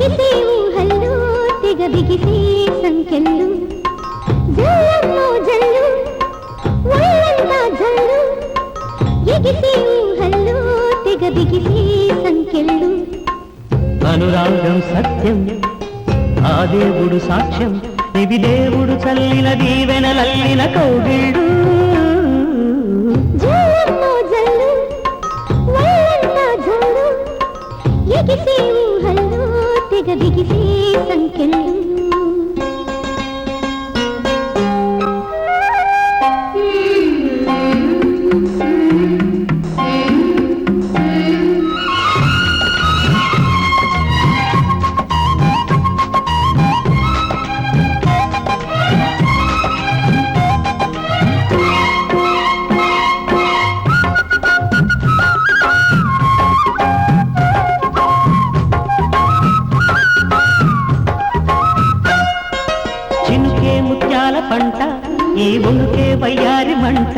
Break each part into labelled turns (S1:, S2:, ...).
S1: ఎగిసే ఊహల్లో తెగ బిగిసే సంఖ్యలు. జల్లమ్మో జల్లు ఒళ్ళంతా జల్లు. ఎగిసే ఊహల్లో తెగ బిగిసే సంఖ్యలు.
S2: అనురాగం సత్యం ఆ దేవుడు సాక్ష్యం ఇవి దేవుడు చల్లిన కౌగిళ్ళు
S1: జల్లమ్మో జల్లు ఒళ్ళంతా జల్లు. ఊహల్లో తెగ సంఖ్యలు
S2: పంట ఈ ఉనుకే వయ్యారి మంట.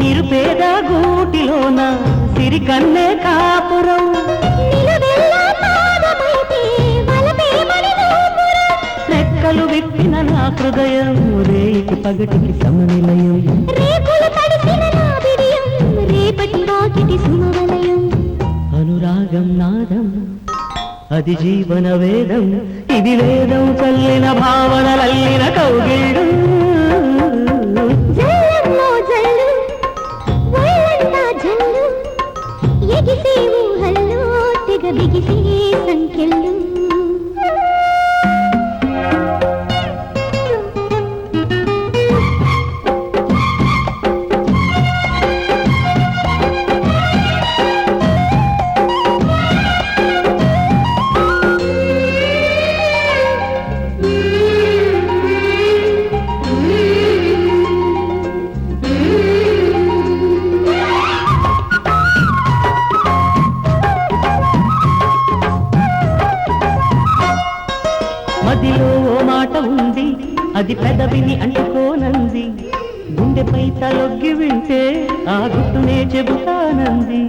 S2: నిరుపేద గూటిలోన సిరి కన్నే కాపురం. రెక్కలు విప్పిన నా హృదయం రేకి పగటికి సమనిలయం. అది జీవన వేదం ఇది వేదం చల్లిన భావనలల్లిన కౌగిళ్ళు.
S1: జల్లమ్మో జల్లు తెగ బిగిసే సంఖ్యలు.
S2: మదిలో ఓ మాట ఉంది. అది పెదవిని అంటుకోనంది. గుండెపై తలొగ్గి వింటే ఆ గుట్టునే చెబుతానంది.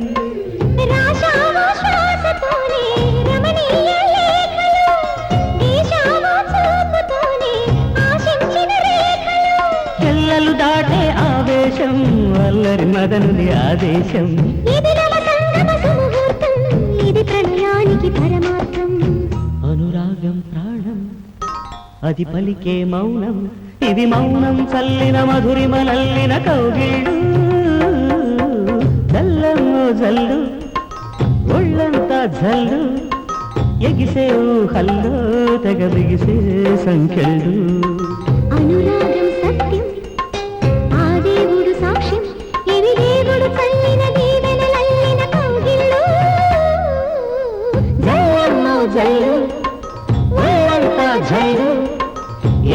S2: దాటే ఆవేశం అల్లరి మదనుని ఆదేశం. అది పలికే మౌనం ఇది మౌనం చల్లిన మధురిమలల్లిన కౌగిళ్ళు. జల్లమ్మో జల్లు ఒళ్ళంతా జల్లు ఎగిసే ఊహల్లో తెగ బిగిసే సంఖ్యలు.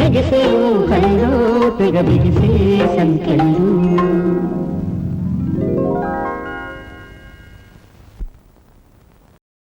S2: ఎగిసే ఊహల్లో తెగ బిగిసే సంఖ్యలు